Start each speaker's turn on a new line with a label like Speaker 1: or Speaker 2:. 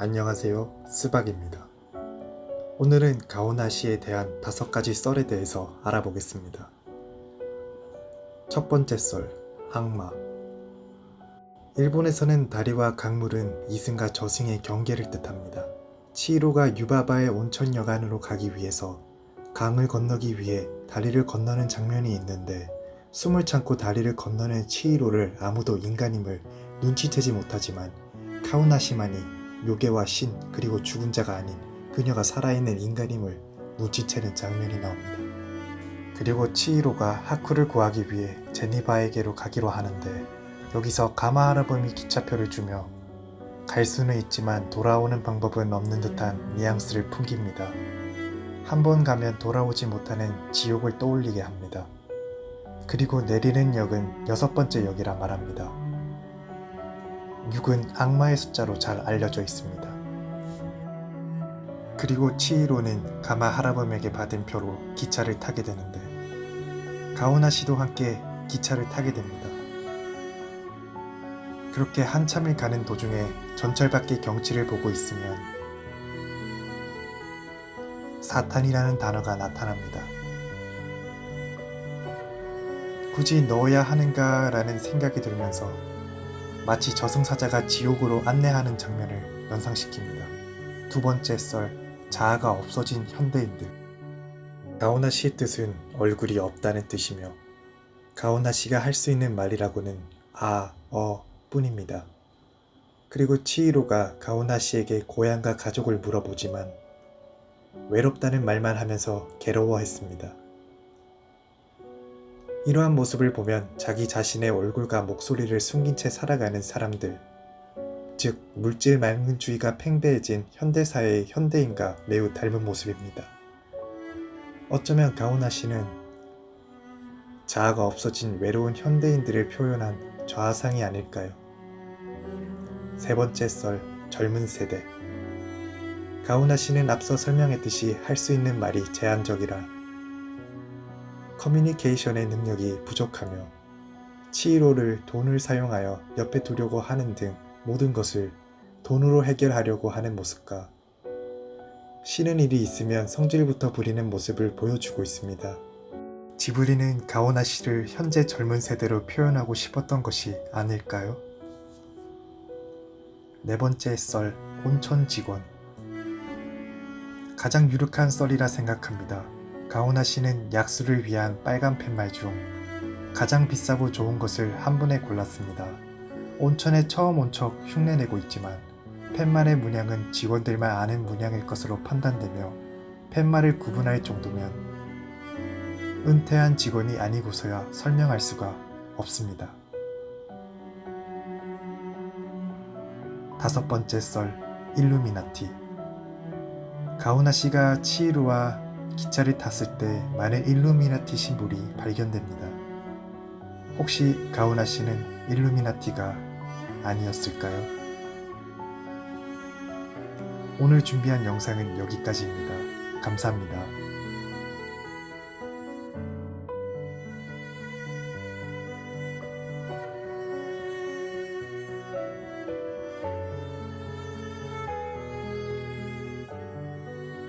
Speaker 1: 안녕하세요. 스박입니다. 오늘은 가오나시에 대한 다섯 가지 썰에 대해서 알아보겠습니다. 첫 번째 썰, 악마. 일본에서는 다리와 강물은 이승과 저승의 경계를 뜻합니다. 치히로가 유바바의 온천 여관으로 가기 위해서 강을 건너기 위해 다리를 건너는 장면이 있는데 숨을 참고 다리를 건너는 치히로를 아무도 인간임을 눈치채지 못하지만 카우나시만이 묘계와 신 그리고 죽은 자가 아닌 그녀가 살아있는 인간임을 눈치채는 장면이 나옵니다. 그리고 치히로가 하쿠를 구하기 위해 제니바에게로 가기로 하는데 여기서 가마 할아범이 기차표를 주며 갈 수는 있지만 돌아오는 방법은 없는 듯한 뉘앙스를 풍깁니다. 한 번 가면 돌아오지 못하는 지옥을 떠올리게 합니다. 그리고 내리는 역은 여섯 번째 역이라 말합니다. 6은 악마의 숫자로 잘 알려져 있습니다. 그리고 치히로는 가마 할아범에게 받은 표로 기차를 타게 되는데 가오나 씨도 함께 기차를 타게 됩니다. 그렇게 한참을 가는 도중에 전철 밖의 경치를 보고 있으면 사탄이라는 단어가 나타납니다. 굳이 넣어야 하는가라는 생각이 들면서 마치 저승사자가 지옥으로 안내하는 장면을 연상시킵니다. 두 번째 썰, 자아가 없어진 현대인들. 가오나 씨의 뜻은 얼굴이 없다는 뜻이며, 가오나 씨가 할 수 있는 말이라고는 아, 어 뿐입니다. 그리고 치히로가 가오나 씨에게 고향과 가족을 물어보지만, 외롭다는 말만 하면서 괴로워했습니다. 이러한 모습을 보면 자기 자신의 얼굴과 목소리를 숨긴 채 살아가는 사람들, 즉 물질 말문주의가 팽배해진 현대사회의 현대인과 매우 닮은 모습입니다. 어쩌면 가오나 씨는 자아가 없어진 외로운 현대인들을 표현한 좌상이 아닐까요? 세 번째 썰, 젊은 세대. 가오나 씨는 앞서 설명했듯이 할 수 있는 말이 제한적이라 커뮤니케이션의 능력이 부족하며 치히로를 돈을 사용하여 옆에 두려고 하는 등 모든 것을 돈으로 해결하려고 하는 모습과 싫은 일이 있으면 성질부터 부리는 모습을 보여주고 있습니다. 지브리는 가오나 씨를 현재 젊은 세대로 표현하고 싶었던 것이 아닐까요? 네 번째 썰, 온천 직원. 가장 유력한 썰이라 생각합니다. 가오나 씨는 약수를 위한 빨간 팻말 중 가장 비싸고 좋은 것을 한 분에 골랐습니다. 온천에 처음 온 척 흉내내고 있지만 팻말의 문양은 직원들만 아는 문양일 것으로 판단되며 팻말을 구분할 정도면 은퇴한 직원이 아니고서야 설명할 수가 없습니다. 다섯 번째 썰 일루미나티 가오나 씨가 치히루와 기차를 탔을 때 만의 일루미나티 심볼이 발견됩니다. 혹시 가오나 씨는 일루미나티가 아니었을까요? 오늘 준비한 영상은 여기까지입니다. 감사합니다.